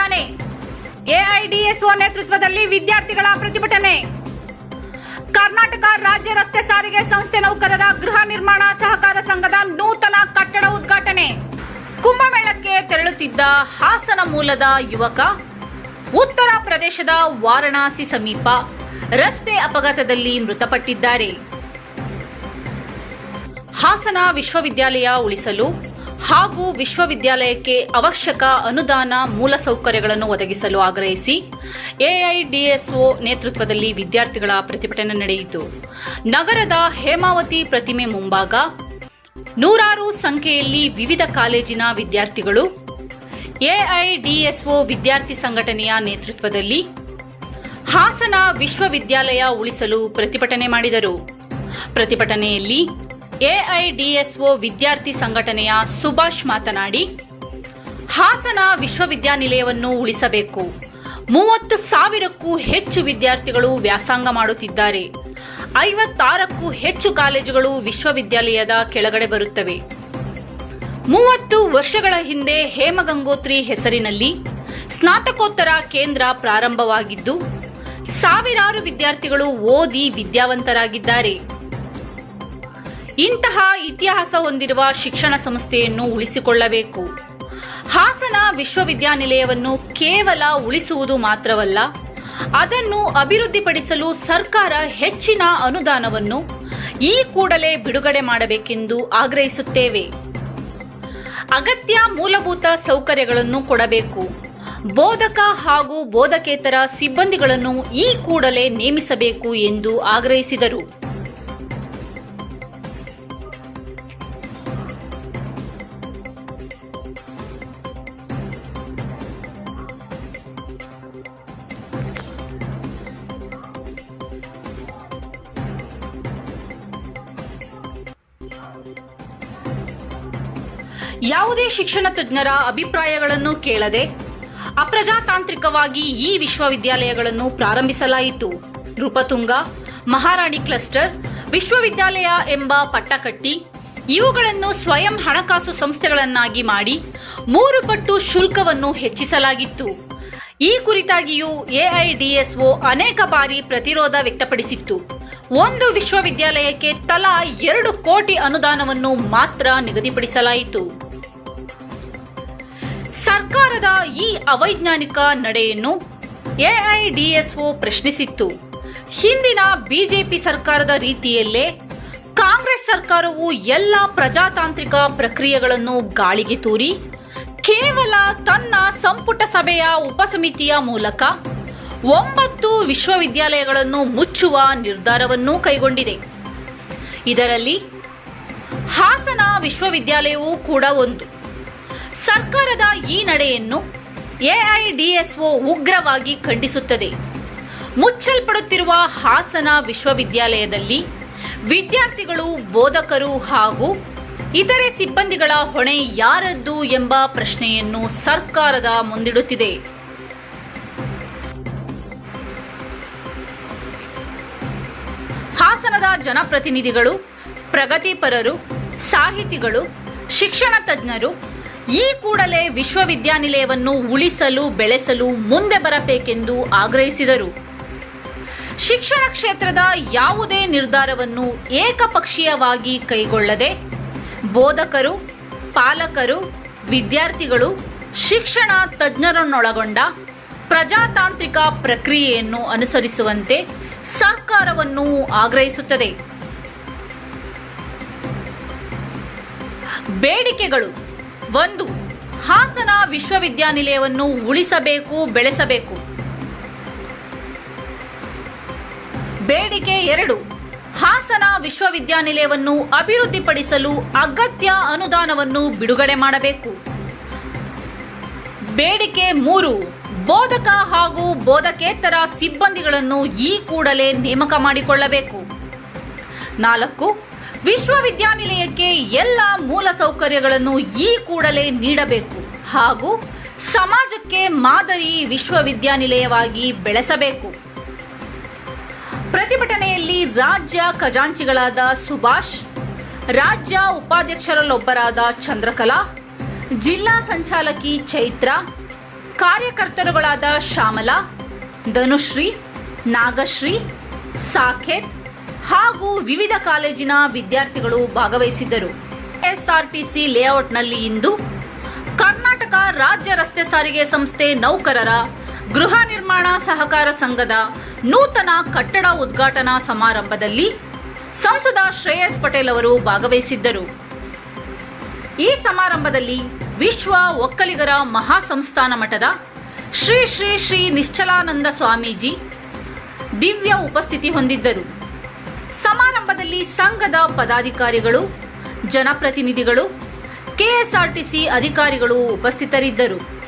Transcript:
ಖಂಡನೆ ಎಐಡಿಎಸ್ಒ ನೇತೃತ್ವದಲ್ಲಿ ವಿದ್ಯಾರ್ಥಿಗಳ ಪ್ರತಿಭಟನೆ. ಕರ್ನಾಟಕ ರಾಜ್ಯ ರಸ್ತೆ ಸಾರಿಗೆ ಸಂಸ್ಥೆ ನೌಕರರ ಗೃಹ ನಿರ್ಮಾಣ ಸಹಕಾರ ಸಂಘದ ನೂತನ ಕಟ್ಟಡ ಉದ್ಘಾಟನೆ. ಕುಂಭಮೇಳಕ್ಕೆ ತೆರಳುತ್ತಿದ್ದ ಹಾಸನ ಮೂಲದ ಯುವಕ, ಉತ್ತರ ಪ್ರದೇಶದ ವಾರಣಾಸಿ ಸಮೀಪ ರಸ್ತೆ ಅಪಘಾತದಲ್ಲಿ ಮೃತಪಟ್ಟಿದ್ದಾರೆ. ಹಾಸನ ವಿಶ್ವವಿದ್ಯಾಲಯ ಉಳಿಸಲು ಹಾಗೂ ವಿಶ್ವವಿದ್ಯಾಲಯಕ್ಕೆ ಅವಶ್ಯಕ ಅನುದಾನ ಮೂಲಸೌಕರ್ಯಗಳನ್ನು ಒದಗಿಸಲು ಆಗ್ರಹಿಸಿ ಎಐಡಿಎಸ್ಒ ನೇತೃತ್ವದಲ್ಲಿ ವಿದ್ಯಾರ್ಥಿಗಳ ಪ್ರತಿಭಟನೆ ನಡೆಯಿತು. ನಗರದ ಹೇಮಾವತಿ ಪ್ರತಿಮೆ ಮುಂಭಾಗ ನೂರಾರು ಸಂಖ್ಯೆಯಲ್ಲಿ ವಿವಿಧ ಕಾಲೇಜಿನ ವಿದ್ಯಾರ್ಥಿಗಳು, ಎಐಡಿಎಸ್ಒ ವಿದ್ಯಾರ್ಥಿ ಸಂಘಟನೆಯ ನೇತೃತ್ವದಲ್ಲಿ ಹಾಸನ ವಿಶ್ವವಿದ್ಯಾಲಯ ಉಳಿಸಲು ಪ್ರತಿಭಟನೆ ಮಾಡಿದರು. ಪ್ರತಿಭಟನೆಯಲ್ಲಿ ಎಐಡಿಎಸ್ಒ ವಿದ್ಯಾರ್ಥಿ ಸಂಘಟನೆಯ ಸುಭಾಷ್ ಮಾತನಾಡಿ, ಹಾಸನ ವಿಶ್ವವಿದ್ಯಾನಿಲಯವನ್ನು ಉಳಿಸಬೇಕು. ಮೂವತ್ತು ಸಾವಿರಕ್ಕೂ ಹೆಚ್ಚು ವಿದ್ಯಾರ್ಥಿಗಳು ವ್ಯಾಸಂಗ ಮಾಡುತ್ತಿದ್ದಾರೆ. ಐವತ್ತಾರಕ್ಕೂ ಹೆಚ್ಚು ಕಾಲೇಜುಗಳು ವಿಶ್ವವಿದ್ಯಾಲಯದ ಕೆಳಗಡೆ ಬರುತ್ತವೆ. ಮೂವತ್ತು ವರ್ಷಗಳ ಹಿಂದೆ ಹೇಮಗಂಗೋತ್ರಿ ಹೆಸರಿನಲ್ಲಿ ಸ್ನಾತಕೋತ್ತರ ಕೇಂದ್ರ ಪ್ರಾರಂಭವಾಗಿದ್ದು, ಸಾವಿರಾರು ವಿದ್ಯಾರ್ಥಿಗಳು ಓದಿ ವಿದ್ಯಾವಂತರಾಗಿದ್ದಾರೆ. ಇಂತಹ ಇತಿಹಾಸ ಹೊಂದಿರುವ ಶಿಕ್ಷಣ ಸಂಸ್ಥೆಯನ್ನು ಉಳಿಸಿಕೊಳ್ಳಬೇಕು. ಹಾಸನ ವಿಶ್ವವಿದ್ಯಾನಿಲಯವನ್ನು ಕೇವಲ ಉಳಿಸುವುದು ಮಾತ್ರವಲ್ಲ, ಅದನ್ನು ಅಭಿವೃದ್ಧಿಪಡಿಸಲು ಸರ್ಕಾರ ಹೆಚ್ಚಿನ ಅನುದಾನವನ್ನು ಈ ಕೂಡಲೇ ಬಿಡುಗಡೆ ಮಾಡಬೇಕೆಂದು ಆಗ್ರಹಿಸುತ್ತೇವೆ. ಅಗತ್ಯ ಮೂಲಭೂತ ಸೌಕರ್ಯಗಳನ್ನು ಕೊಡಬೇಕು. ಬೋಧಕ ಹಾಗೂ ಬೋಧಕೇತರ ಸಿಬ್ಬಂದಿಗಳನ್ನು ಈ ಕೂಡಲೇ ನೇಮಿಸಬೇಕು ಎಂದು ಆಗ್ರಹಿಸಿದರು. ಯಾವುದೇ ಶಿಕ್ಷಣ ತಜ್ಞರ ಅಭಿಪ್ರಾಯಗಳನ್ನು ಕೇಳದೆ ಅಪ್ರಜಾತಾಂತ್ರಿಕವಾಗಿ ಈ ವಿಶ್ವವಿದ್ಯಾಲಯಗಳನ್ನು ಪ್ರಾರಂಭಿಸಲಾಯಿತು. ನೃಪತುಂಗ ಮಹಾರಾಣಿ ಕ್ಲಸ್ಟರ್, ವಿಶ್ವವಿದ್ಯಾಲಯ ಎಂಬ ಪಟ್ಟಕಟ್ಟಿ, ಇವುಗಳನ್ನು ಸ್ವಯಂ ಹಣಕಾಸು ಸಂಸ್ಥೆಗಳನ್ನಾಗಿ ಮಾಡಿ ಮೂರು ಪಟ್ಟು ಶುಲ್ಕವನ್ನು ಹೆಚ್ಚಿಸಲಾಗಿತ್ತು. ಈ ಕುರಿತಾಗಿಯೂ ಎಐಡಿಎಸ್ಒ ಅನೇಕ ಬಾರಿ ಪ್ರತಿರೋಧ ವ್ಯಕ್ತಪಡಿಸಿತ್ತು. ಒಂದು ವಿಶ್ವವಿದ್ಯಾಲಯಕ್ಕೆ ತಲಾ ಎರಡು ಕೋಟಿ ಅನುದಾನವನ್ನು ಮಾತ್ರ ನಿಗದಿಪಡಿಸಲಾಯಿತು. ಸರ್ಕಾರದ ಈ ಅವೈಜ್ಞಾನಿಕ ನಡೆಯನ್ನು ಎಐಡಿಎಸ್ಒ ಪ್ರಶ್ನಿಸಿತ್ತು. ಹಿಂದಿನ ಬಿಜೆಪಿ ಸರ್ಕಾರದ ರೀತಿಯಲ್ಲೇ ಕಾಂಗ್ರೆಸ್ ಸರ್ಕಾರವು ಎಲ್ಲ ಪ್ರಜಾತಾಂತ್ರಿಕ ಪ್ರಕ್ರಿಯೆಗಳನ್ನು ಗಾಳಿಗೆ ತೂರಿ, ಕೇವಲ ತನ್ನ ಸಂಪುಟ ಸಭೆಯ ಉಪಸಮಿತಿಯ ಮೂಲಕ ಒಂಬತ್ತು ವಿಶ್ವವಿದ್ಯಾಲಯಗಳನ್ನು ಮುಚ್ಚುವ ನಿರ್ಧಾರವನ್ನೂ ಕೈಗೊಂಡಿದೆ. ಇದರಲ್ಲಿ ಹಾಸನ ವಿಶ್ವವಿದ್ಯಾಲಯವೂ ಕೂಡ ಒಂದು. ಸರ್ಕಾರದ ಈ ನಡೆಯನ್ನು ಎಐಡಿಎಸ್ಒ ಉಗ್ರವಾಗಿ ಖಂಡಿಸುತ್ತದೆ. ಮುಚ್ಚಲ್ಪಡುತ್ತಿರುವ ಹಾಸನ ವಿಶ್ವವಿದ್ಯಾಲಯದಲ್ಲಿ ವಿದ್ಯಾರ್ಥಿಗಳು, ಬೋಧಕರು ಹಾಗೂ ಇತರೆ ಸಿಬ್ಬಂದಿಗಳ ಹೊಣೆ ಯಾರದ್ದು ಎಂಬ ಪ್ರಶ್ನೆಯನ್ನು ಸರ್ಕಾರದ ಮುಂದಿಡುತ್ತಿದೆ. ಹಾಸನದ ಜನಪ್ರತಿನಿಧಿಗಳು, ಪ್ರಗತಿಪರರು, ಸಾಹಿತಿಗಳು, ಶಿಕ್ಷಣ ತಜ್ಞರು ಈ ಕೂಡಲೇ ವಿಶ್ವವಿದ್ಯಾನಿಲಯವನ್ನು ಉಳಿಸಲು, ಬೆಳೆಸಲು ಮುಂದೆ ಬರಬೇಕೆಂದು ಆಗ್ರಹಿಸಿದರು. ಶಿಕ್ಷಣ ಕ್ಷೇತ್ರದ ಯಾವುದೇ ನಿರ್ಧಾರವನ್ನು ಏಕಪಕ್ಷೀಯವಾಗಿ ಕೈಗೊಳ್ಳದೆ ಬೋಧಕರು, ಪಾಲಕರು, ವಿದ್ಯಾರ್ಥಿಗಳು, ಶಿಕ್ಷಣ ತಜ್ಞರನ್ನೊಳಗೊಂಡ ಪ್ರಜಾತಾಂತ್ರಿಕ ಪ್ರಕ್ರಿಯೆಯನ್ನು ಅನುಸರಿಸುವಂತೆ ಸರ್ಕಾರವನ್ನು ಆಗ್ರಹಿಸುತ್ತದೆ. ಬೇಡಿಕೆಗಳು ಒಂದು, ಹಾಸನ ವಿಶ್ವವಿದ್ಯಾನಿಲಯವನ್ನು ಉಳಿಸಬೇಕು, ಬೆಳೆಸಬೇಕು. ಬೇಡಿಕೆ ಎರಡು, ಹಾಸನ ವಿಶ್ವವಿದ್ಯಾನಿಲಯವನ್ನು ಅಭಿವೃದ್ಧಿಪಡಿಸಲು ಅಗತ್ಯ ಅನುದಾನವನ್ನು ಬಿಡುಗಡೆ ಮಾಡಬೇಕು. ಬೇಡಿಕೆ ಮೂರು, ಬೋಧಕ ಹಾಗೂ ಬೋಧಕೇತರ ಸಿಬ್ಬಂದಿಗಳನ್ನು ಈ ಕೂಡಲೇ ನೇಮಕ ಮಾಡಿಕೊಳ್ಳಬೇಕು. ನಾಲ್ಕು ವಿಶ್ವವಿದ್ಯಾನಿಲಯಕ್ಕೆ ಎಲ್ಲ ಮೂಲ ಸೌಕರ್ಯಗಳನ್ನು ಈ ಕೂಡಲೇ ನೀಡಬೇಕು ಹಾಗೂ ಸಮಾಜಕ್ಕೆ ಮಾದರಿ ವಿಶ್ವವಿದ್ಯಾನಿಲಯವಾಗಿ ಬೆಳೆಸಬೇಕು. ಪ್ರತಿಭಟನೆಯಲ್ಲಿ ರಾಜ್ಯ ಖಜಾಂಚಿಗಳಾದ ಸುಭಾಷ್, ರಾಜ್ಯ ಉಪಾಧ್ಯಕ್ಷರಲ್ಲೊಬ್ಬರಾದ ಚಂದ್ರಕಲಾ, ಜಿಲ್ಲಾ ಸಂಚಾಲಕಿ ಚೈತ್ರ, ಕಾರ್ಯಕರ್ತರುಗಳಾದ ಶ್ಯಾಮಲಾ, ಧನುಶ್ರೀ, ನಾಗಶ್ರೀ ಸಾಖೇತ್ ಹಾಗೂ ವಿವಿಧ ಕಾಲೇಜಿನ ವಿದ್ಯಾರ್ಥಿಗಳು ಭಾಗವಹಿಸಿದ್ದರು. ಎಸ್ಆರ್ಟಿಸಿ ಲೇಔಟ್ನಲ್ಲಿ ಇಂದು ಕರ್ನಾಟಕ ರಾಜ್ಯ ರಸ್ತೆ ಸಾರಿಗೆ ಸಂಸ್ಥೆ ನೌಕರರ ಗೃಹ ನಿರ್ಮಾಣ ಸಹಕಾರ ಸಂಘದ ನೂತನ ಕಟ್ಟಡ ಉದ್ಘಾಟನಾ ಸಮಾರಂಭದಲ್ಲಿ ಸಂಸದ ಶ್ರೇಯಸ್ ಪಟೇಲ್ ಅವರು ಭಾಗವಹಿಸಿದ್ದರು. ಈ ಸಮಾರಂಭದಲ್ಲಿ ವಿಶ್ವ ಒಕ್ಕಲಿಗರ ಮಹಾಸಂಸ್ಥಾನ ಮಠದ ಶ್ರೀ ಶ್ರೀ ಶ್ರೀ ನಿಶ್ಚಲಾನಂದ ಸ್ವಾಮೀಜಿ ದಿವ್ಯ ಉಪಸ್ಥಿತಿ ಹೊಂದಿದ್ದರು. ಸಮಾರಂಭದಲ್ಲಿ ಸಂಘದ ಪದಾಧಿಕಾರಿಗಳು ಜನಪ್ರತಿನಿಧಿಗಳು ಕೆಎಸ್ಆರ್ಟಿಸಿ ಅಧಿಕಾರಿಗಳು ಉಪಸ್ಥಿತರಿದ್ದರು.